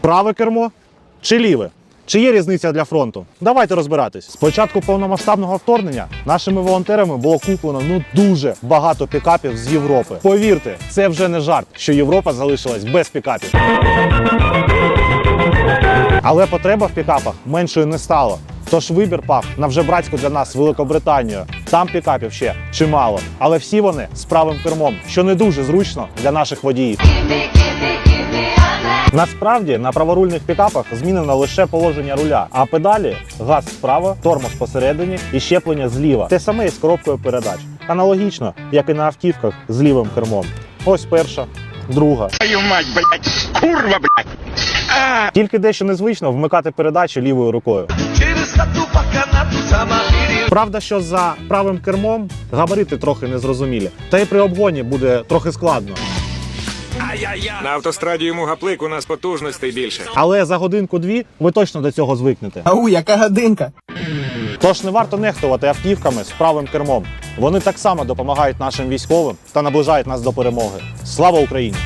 Праве кермо чи ліве? Чи є різниця для фронту? Давайте розбиратись. З початку повномасштабного вторгнення нашими волонтерами було куплено ну дуже багато пікапів з Європи. Повірте, це вже не жарт, що Європа залишилась без пікапів. Але потреба в пікапах меншою не стало. Тож вибір пав на вже братську для нас Великобританію. Там пікапів ще чимало, але всі вони з правим кермом, що не дуже зручно для наших водіїв. Насправді на праворульних пікапах змінено лише положення руля, а педалі газ справа, тормоз посередині і щеплення зліва. Те саме і з коробкою передач. Аналогічно, як і на автівках з лівим кермом. Ось перша, друга. Твою мать, блядь! Курва, блядь! А! Тільки дещо незвично вмикати передачі лівою рукою. Через хату по канату. Правда, що за правим кермом габарити трохи незрозумілі, та й при обгоні буде трохи складно. На автостраді йому гаплик, у нас потужностей більше. Але за годинку-дві ви точно до цього звикнете. Ау, яка годинка. Тож не варто нехтувати автівками з правим кермом. Вони так само допомагають нашим військовим та наближають нас до перемоги. Слава Україні!